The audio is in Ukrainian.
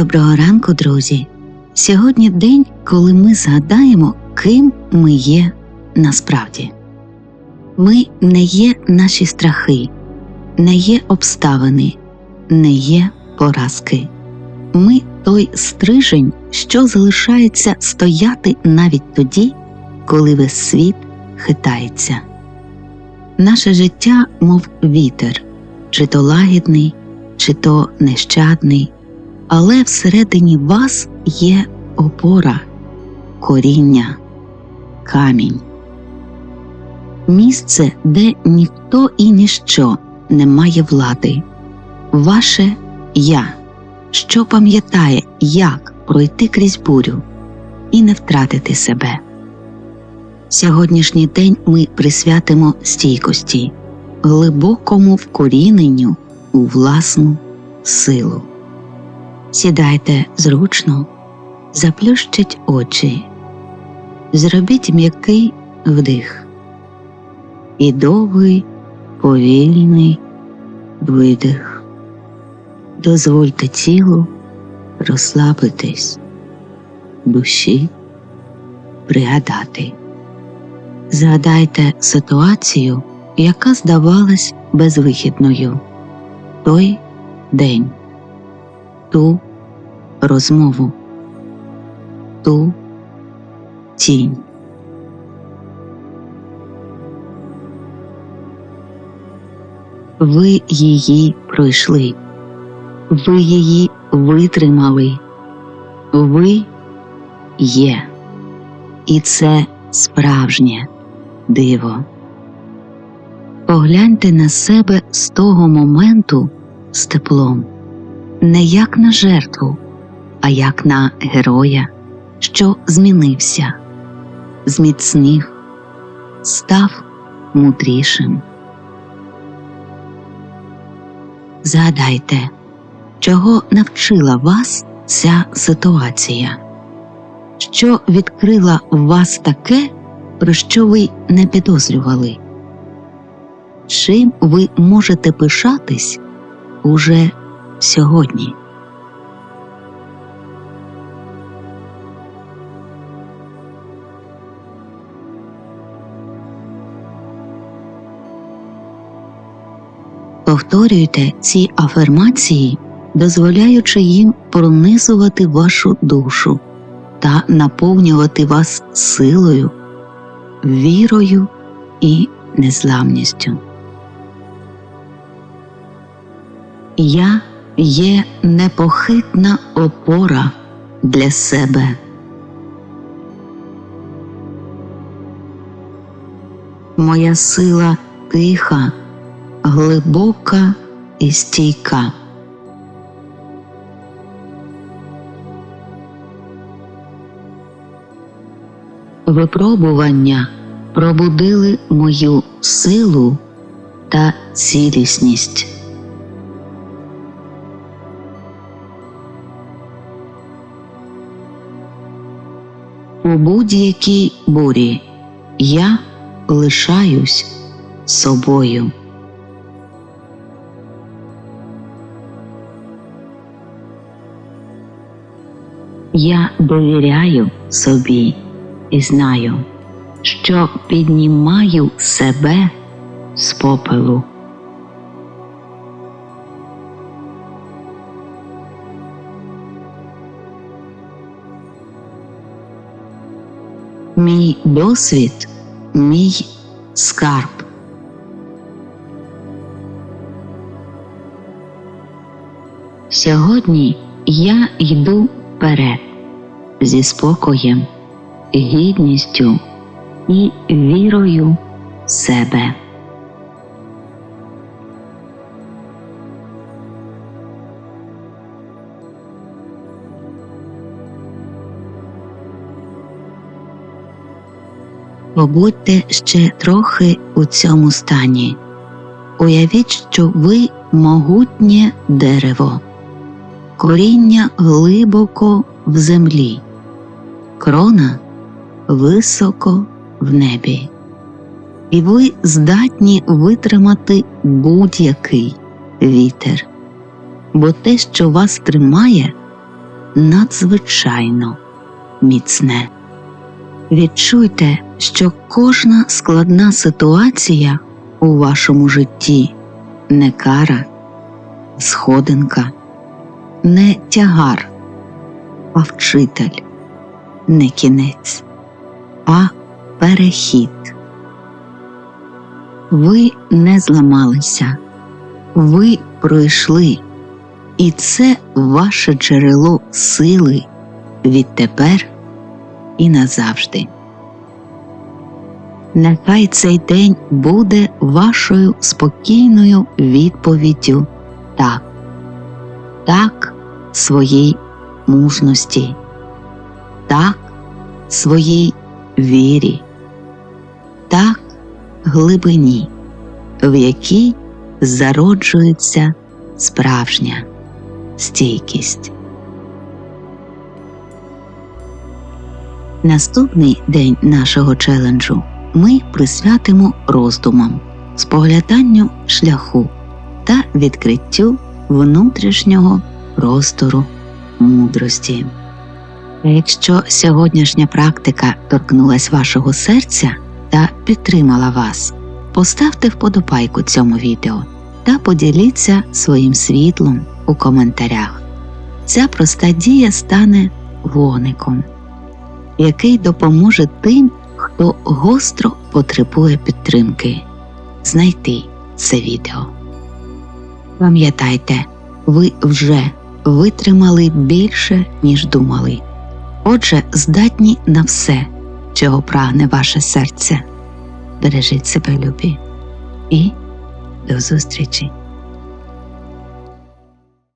Доброго ранку, друзі! Сьогодні день, коли ми згадаємо, ким ми є насправді. Ми не є наші страхи, не є обставини, не є поразки. Ми той стрижень, що залишається стояти навіть тоді, коли весь світ хитається. Наше життя, мов вітер, чи то лагідний, чи то нещадний, але всередині вас є опора, коріння, камінь, місце, де ніхто і ніщо не має влади, ваше я, що пам'ятає, як пройти крізь бурю і не втратити себе. Сьогоднішній день ми присвятимо стійкості, глибокому вкоріненню у власну силу. Сідайте зручно, заплющіть очі, зробіть м'який вдих і довгий повільний видих. Дозвольте тілу розслабитись, душі пригадати. Згадайте ситуацію, яка здавалась безвихідною той день, ту розмову, ту тінь. Ви її пройшли, ви її витримали, ви є, і це справжнє диво. Погляньте на себе з того моменту з теплом, не як на жертву, а як на героя, що змінився, зміцнів, став мудрішим. Згадайте, чого навчила вас ця ситуація, що відкрила в вас таке, про що ви не підозрювали, чим ви можете пишатись уже сьогодні. Повторюйте ці афермації, дозволяючи їм пронизувати вашу душу та наповнювати вас силою, вірою і незламністю. Я є непохитна опора для себе. Моя сила тиха, глибока і стійка. Випробування пробудили мою силу та цілісність. У будь-якій бурі я лишаюсь собою. Я довіряю собі і знаю, що піднімаю себе з попелу. Мій досвід, мій скарб. Сьогодні я йду вперед зі спокоєм, гідністю і вірою в себе. Побудьте ще трохи у цьому стані. Уявіть, що ви могутнє дерево, коріння глибоко в землі, крона високо в небі, і ви здатні витримати будь-який вітер, бо те, що вас тримає, надзвичайно міцне. Відчуйте, що кожна складна ситуація у вашому житті не кара, сходинка, не тягар, а вчитель, не кінець, а перехід. Ви не зламалися, ви пройшли, і це ваше джерело сили відтепер і назавжди. Нехай цей день буде вашою спокійною відповіддю. Так, так своїй мужності, так своїй вірі, так глибині, в якій зароджується справжня стійкість. Наступний день нашого челенджу ми присвятимо роздумам, спогляданню шляху та відкриттю внутрішнього простору мудрості. Якщо сьогоднішня практика торкнулась вашого серця та підтримала вас, поставте вподобайку цьому відео та поділіться своїм світлом у коментарях. Ця проста дія стане вогником, який допоможе тим, хто гостро потребує підтримки, знайти це відео. Пам'ятайте, ви вже витримали більше, ніж думали. Отже, здатні на все, чого прагне ваше серце. Бережіть себе, любі, і до зустрічі!